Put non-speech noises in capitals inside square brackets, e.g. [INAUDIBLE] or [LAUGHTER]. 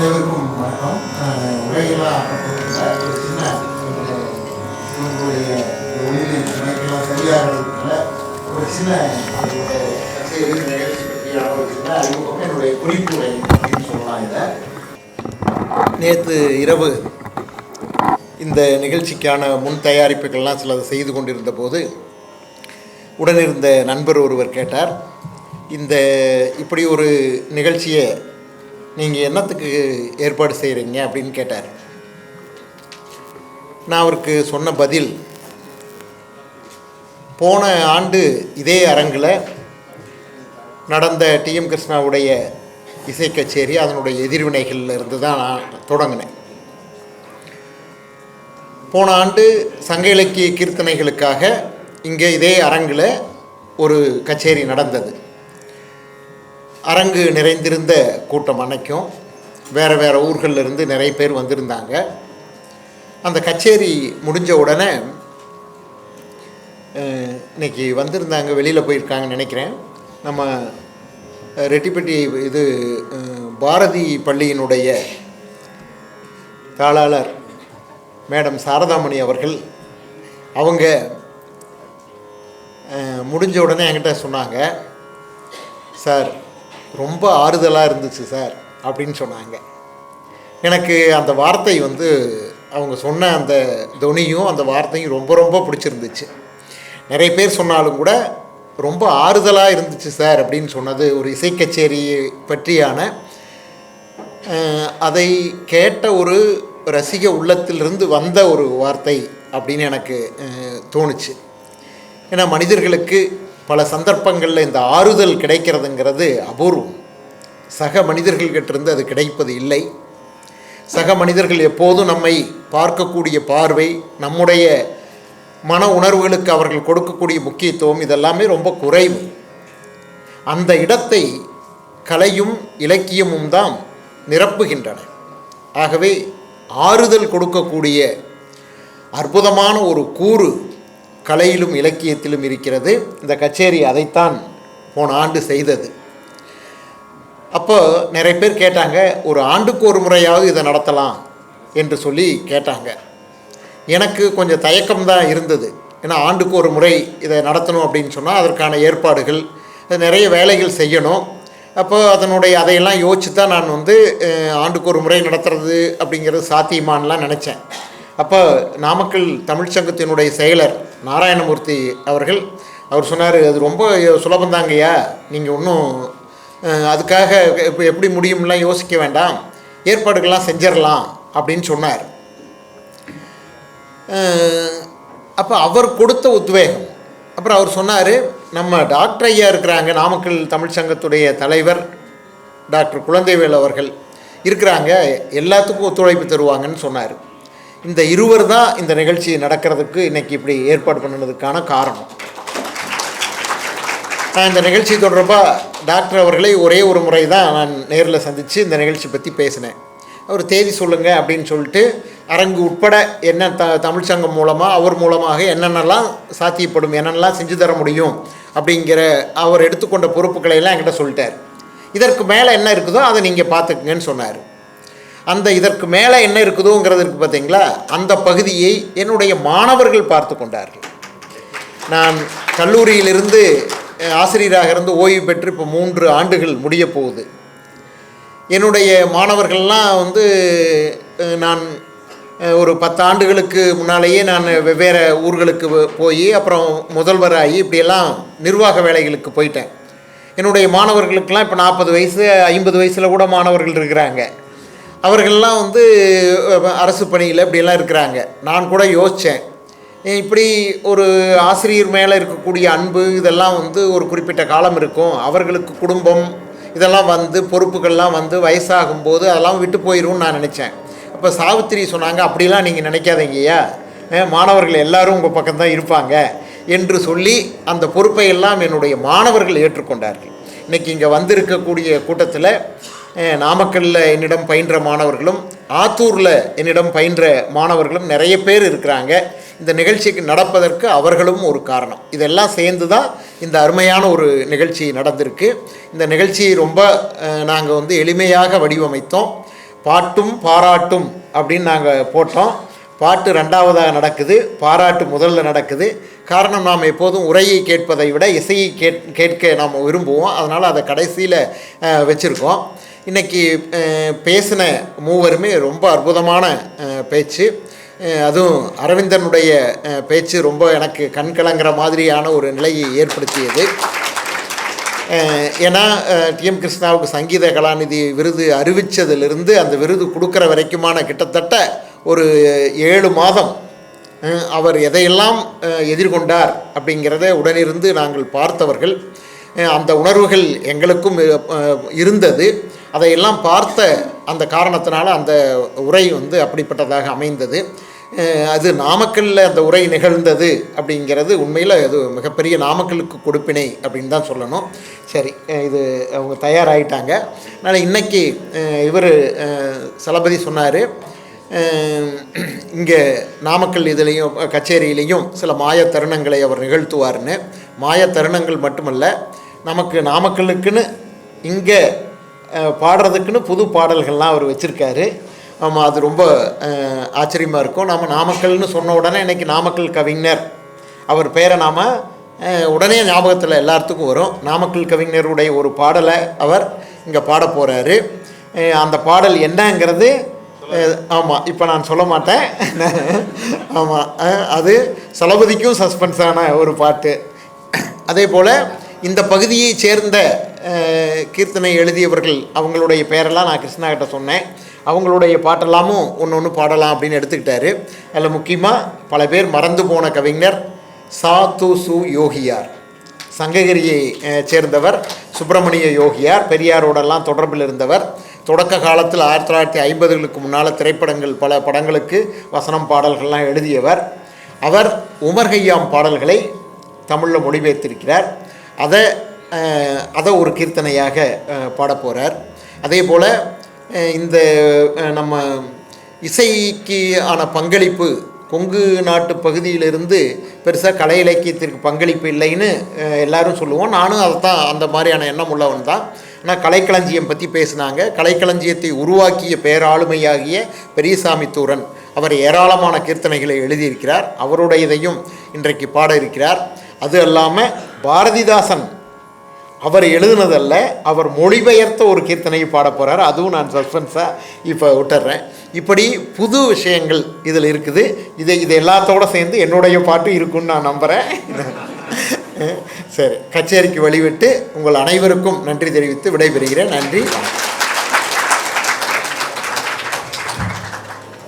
அனைவருக்கும் வணக்கம் உரைகளாக ஒரு சின்ன உங்களுடைய ஒளியை துணைக்கெல்லாம் சரியாக இருக்கிற ஒரு சின்ன கச்சேரி நிகழ்ச்சி பற்றியான ஒரு சின்ன அறிமுகம் என்னுடைய குறிப்புரை அப்படின்னு சொல்லலாம் இதை நேற்று இரவு இந்த நிகழ்ச்சிக்கான முன் தயாரிப்புகள்லாம் சிலது செய்து கொண்டிருந்த போது உடனிருந்த நண்பர் ஒருவர் கேட்டார். இந்த இப்படி ஒரு நிகழ்ச்சியை நீங்கள் என்னத்துக்கு ஏற்பாடு செய்கிறீங்க அப்படின்னு கேட்டார். நான் அவருக்கு சொன்ன பதில் போன ஆண்டு இதே அரங்கில் நடந்த டிஎம் கிருஷ்ணாவுடைய இசை கச்சேரி அதனுடைய எதிர்வினைகளில் இருந்து தான் நான் தொடங்கினேன். போன ஆண்டு சங்க இலக்கிய கீர்த்தனைகளுக்காக இங்கே இதே அரங்கில் ஒரு கச்சேரி நடந்தது. அரங்கு நிறைந்திருந்த கூட்டம் அன்னைக்கும் வேறு வேறு ஊர்களில் இருந்து நிறைய பேர் வந்திருந்தாங்க. அந்த கச்சேரி முடிஞ்ச உடனே இன்றைக்கி இன்னைக்கு வந்திருந்தாங்க வெளியில் போயிருக்காங்கன்னு நினைக்கிறேன். நம்ம ரெட்டிப்பட்டி இது பாரதி பள்ளியினுடைய தாளாளர் மேடம் சாரதாமணி அவர்கள் அவங்க முடிஞ்ச உடனே என்கிட்ட சொன்னாங்க சார் ரொம்ப ஆறுதலாக இருந்துச்சு சார் அப்படின்னு சொன்னாங்க. எனக்கு அந்த வார்த்தை வந்து அவங்க சொன்ன அந்த துணியும் அந்த வார்த்தையும் ரொம்ப ரொம்ப பிடிச்சிருந்துச்சு. நிறைய பேர் சொன்னாலும் கூட ரொம்ப ஆறுதலாக இருந்துச்சு சார் அப்படின்னு சொன்னது ஒரு இசை பற்றியான அதை கேட்ட ஒரு ரசிக உள்ளத்திலிருந்து வந்த ஒரு வார்த்தை அப்படின்னு எனக்கு தோணுச்சு. ஏன்னா மனிதர்களுக்கு பல சந்தர்ப்பங்களில் இந்த ஆறுதல் கிடைக்கிறதுங்கிறது அபூர்வம். சக மனிதர்கள்கிட்டிருந்து அது கிடைப்பது இல்லை. சக மனிதர்கள் எப்போதும் நம்மை பார்க்கக்கூடிய பார்வை நம்முடைய மன உணர்வுகளுக்கு அவர்கள் கொடுக்கக்கூடிய முக்கியத்துவம் இதெல்லாமே ரொம்ப குறைவு. அந்த இடத்தை கலையும் இலக்கியமும் தான் நிரப்புகின்றன. ஆகவே ஆறுதல் கொடுக்கக்கூடிய அற்புதமான ஒரு கூறு கலையிலும் இலக்கியத்திலும் இருக்கிறது. இந்த கச்சேரி அதைத்தான் போன ஆண்டு செய்தது. அப்போ நிறைய பேர் கேட்டாங்க ஒரு ஆண்டுக்கு ஒரு முறையாவது இதை நடத்தலாம் என்று சொல்லி கேட்டாங்க. எனக்கு கொஞ்சம் தயக்கம்தான் இருந்தது. ஏன்னா ஆண்டுக்கு ஒரு முறை இதை நடத்தணும் அப்படின்னு சொன்னால் அதற்கான ஏற்பாடுகள் நிறைய வேலைகள் செய்யணும். அப்போ அதனுடைய அதையெல்லாம் யோசித்து தான் நான் வந்து ஆண்டுக்கு ஒரு முறை நடத்துறது அப்படிங்கிறது சாத்தியமானலாம் நினச்சேன். அப்போ நாமக்கல் தமிழ்ச்சங்கத்தினுடைய செயலர் நாராயணமூர்த்தி அவர்கள் அவர் சொன்னார் அது ரொம்ப சுலபந்தாங்கய்யா. நீங்கள் ஒன்றும் அதுக்காக இப்போ எப்படி முடியும்லாம் யோசிக்க வேண்டாம். ஏற்பாடுகள்லாம் செஞ்சிடலாம் அப்படின்னு சொன்னார். அப்போ அவர் கொடுத்த உத்வேகம். அப்புறம் அவர் சொன்னார் நம்ம டாக்டர் ஐயா இருக்கிறாங்க நாமக்கல் தமிழ் சங்கத்துடைய தலைவர் டாக்டர் குழந்தைவேல் அவர்கள் இருக்கிறாங்க எல்லாத்துக்கும் ஒத்துழைப்பு தருவாங்கன்னு சொன்னார். இந்த இருவர் தான் இந்த நிகழ்ச்சி நடக்கிறதுக்கு இன்னைக்கு இப்படி ஏற்பாடு பண்ணதுக்கான காரணம். நான் இந்த நிகழ்ச்சி தொடர்பாக டாக்டர் அவர்களை ஒரே ஒரு முறை தான் நான் நேரில் சந்தித்து இந்த நிகழ்ச்சி பற்றி பேசினேன். அவர் தேதி சொல்லுங்கள் அப்படின்னு சொல்லிட்டு அரங்கு உட்பட என்ன த தமிழ் சங்கம் மூலமாக அவர் மூலமாக என்னென்னலாம் சாத்தியப்படும் என்னென்னலாம் செஞ்சு தர முடியும் அப்படிங்கிற அவர் எடுத்துக்கொண்ட பொறுப்புகளை எல்லாம் என்கிட்ட சொல்லிட்டார். இதற்கு மேலே என்ன இருக்குதோ அதை நீங்கள் பார்த்துக்குங்கன்னு சொன்னார். அந்த இதற்கு மேலே என்ன இருக்குதோங்கிறது இருக்குது பார்த்தீங்களா? அந்த பகுதியை என்னுடைய மாணவர்கள் பார்த்து கொண்டார்கள். நான் கல்லூரியிலிருந்து ஆசிரியராக இருந்து ஓய்வு பெற்று இப்போ மூன்று ஆண்டுகள் முடிய போகுது. என்னுடைய மாணவர்கள்லாம் வந்து நான் ஒரு பத்து ஆண்டுகளுக்கு முன்னாலேயே நான் வெவ்வேறு ஊர்களுக்கு போய் அப்புறம் முதல்வராகி இப்படியெல்லாம் நிர்வாக வேலைகளுக்கு போயிட்டேன். என்னுடைய மாணவர்களுக்கெல்லாம் இப்போ நாற்பது வயசு ஐம்பது வயசில் கூட மாணவர்கள் இருக்கிறாங்க. அவர்கள்லாம் வந்து அரசு பணியில் இப்படியெல்லாம் இருக்கிறாங்க. நான் கூட யோசித்தேன் இப்படி ஒரு ஆசிரியர் மேலே இருக்கக்கூடிய அன்பு இதெல்லாம் வந்து ஒரு குறிப்பிட்ட காலம் இருக்கும். அவர்களுக்கு குடும்பம் இதெல்லாம் வந்து பொறுப்புகள்லாம் வந்து வயசாகும்போது அதெல்லாம் விட்டு போயிடும்னு நான் நினச்சேன். அப்போ சாவித்திரி சொன்னாங்க அப்படிலாம் நீங்கள் நினைக்காதீங்கய்யா. மாணவர்கள் எல்லாரும் உங்கள் பக்கம்தான் இருப்பாங்க. என்று சொல்லி அந்த பொறுப்பை எல்லாம் என்னுடைய மாணவர்கள் ஏற்றுக்கொண்டார்கள். இன்னைக்கு இங்கே வந்திருக்கக்கூடிய கூட்டத்தில் நாமக்கல்லில் என்னிடம் பயின்ற மாணவர்களும் ஆத்தூரில் என்னிடம் பயின்ற மாணவர்களும் நிறைய பேர் இருக்கிறாங்க. இந்த நிகழ்ச்சிக்கு நடப்பதற்கு அவர்களும் ஒரு காரணம். இதெல்லாம் சேர்ந்து தான் இந்த அருமையான ஒரு நிகழ்ச்சி நடந்திருக்கு. இந்த நிகழ்ச்சியை ரொம்ப நாங்கள் வந்து எளிமையாக வடிவமைத்தோம். பாட்டும் பாராட்டும் அப்படின்னு நாங்கள் போட்டோம். பாட்டு ரெண்டாவதாக நடக்குது. பாராட்டு முதல்ல நடக்குது. காரணம் நாம் எப்போதும் உரையை கேட்பதை விட இசையை கேட் கேட்க நாம் விரும்புவோம். அதனால் அதை கடைசியில் வச்சுருக்கோம். இன்றைக்கி பேசின மூவருமே ரொம்ப அற்புதமான பேச்சு. அதுவும் அரவிந்தனுடைய பேச்சு ரொம்ப எனக்கு கண் கலங்குற மாதிரியான ஒரு நிலையை ஏற்படுத்தியது. ஏன்னா டிஎம் கிருஷ்ணாவுக்கு சங்கீத கலாநிதி விருது அறிவித்ததிலிருந்து அந்த விருது கொடுக்குற வரைக்குமான கிட்டத்தட்ட ஒரு ஏழு மாதம் அவர் எதையெல்லாம் எதிர்கொண்டார் அப்படிங்கிறத உடனிருந்து நாங்கள் பார்த்தவர்கள். அந்த உணர்வுகள் எங்களுக்கும் இருந்தது. அதையெல்லாம் பார்த்த அந்த காரணத்தினால அந்த உரை வந்து அப்படிப்பட்டதாக அமைந்தது. அது நாமக்கல்லில் அந்த உரை நிகழ்ந்தது அப்படிங்கிறது உண்மையில் அது மிகப்பெரிய நாமக்கலுக்கு கொடுப்பினை அப்படின்னு தான் சொல்லணும். சரி இது அவங்க தயாராகிட்டாங்க அதனால் இன்றைக்கி இவர் சலபதி சொன்னார் இங்கே நாமக்கல் இதுலேயும் கச்சேரியிலையும் சில மாய தருணங்களை அவர் நிகழ்த்துவார்னு மாய தருணங்கள் மட்டுமல்ல நமக்கு நாமக்கல்லுக்குன்னு இங்கே பாடுறதுக்குன்னு புது பாடல்கள்லாம் அவர் வச்சுருக்காரு. ஆமாம் அது ரொம்ப ஆச்சரியமாக இருக்கும். நம்ம நாமக்கல்னு சொன்ன உடனே இன்றைக்கி நாமக்கல் கவிஞர். அவர் பேரை நாம் உடனே ஞாபகத்தில் எல்லாத்துக்கும் வரும். நாமக்கல் கவிஞருடைய ஒரு பாடலை அவர் இங்கே பாட போகிறாரு அந்த பாடல் என்னங்கிறது ஆமாம் இப்போ நான் சொல்ல மாட்டேன். [LAUGHS] ஆமாம் அது சலபதிக்கும் சஸ்பென்ஸான ஒரு பாட்டு. அதே போல் இந்த பகுதியை சேர்ந்த கீர்த்தனை எழுதியவர்கள் அவங்களுடைய பேரெல்லாம் நான் கிருஷ்ணா கிட்ட சொன்னேன். அவங்களுடைய பாட்டெல்லாமும் ஒன்று ஒன்று பாடலாம் அப்படின்னு எடுத்துக்கிட்டாரு. அதில் முக்கியமாக பல பேர் மறந்து போன கவிஞர் சா து சு யோகியார். சங்ககிரியை சேர்ந்தவர் சுப்பிரமணிய யோகியார் பெரியாரோடெல்லாம் தொடர்பில் இருந்தவர். தொடக்க காலத்தில் ஆயிரத்தி தொள்ளாயிரத்தி ஐம்பதுகளுக்கு முன்னால் திரைப்படங்கள் பல படங்களுக்கு வசனம் பாடல்கள்லாம் எழுதியவர். அவர் உமர் கய்யாம் பாடல்களை தமிழில் மொழிபெயர்த்திருக்கிறார். அதை அதை ஒரு கீர்த்தனையாக அஹ், பாடப் போகிறார் அதே போல் இந்த நம்ம இசைக்கு ஆன பங்களிப்பு கொங்கு நாட்டு பகுதியிலிருந்து பெருசாக கலை இலக்கியத்திற்கு பங்களிப்பு இல்லைன்னு எல்லாரும் சொல்லுவோம். நானும் அதை தான் அந்த மாதிரியான எண்ணம் உள்ளவன் தான். ஆனால் கலைக்களஞ்சியம் பற்றி பேசினாங்க. கலைக்களஞ்சியத்தை உருவாக்கிய பேராளுமையாகிய பெரியசாமி தூரன் அவர் ஏராளமான கீர்த்தனைகளை எழுதியிருக்கிறார். அவருடையதையும் இன்றைக்கு பாட இருக்கிறார். அது அல்லாமல் பாரதிதாசன் அவர் எழுதுனதல்ல அவர் மொழிபெயர்த்த ஒரு கீர்த்தனையை பாட போகிறார் அதுவும் நான் சஸ்பென்ஸாக இப்போ விட்டுறேன். இப்படி புது விஷயங்கள் இதில் இருக்குது. இதை இது எல்லாத்தோட சேர்ந்து என்னுடைய பாட்டு இருக்குன்னு நான் நம்புகிறேன் [LAUGHS] சரி கச்சேரிக்கு வழிவிட்டு உங்கள் அனைவருக்கும் நன்றி தெரிவித்து விடைபெறுகிறேன். நன்றி.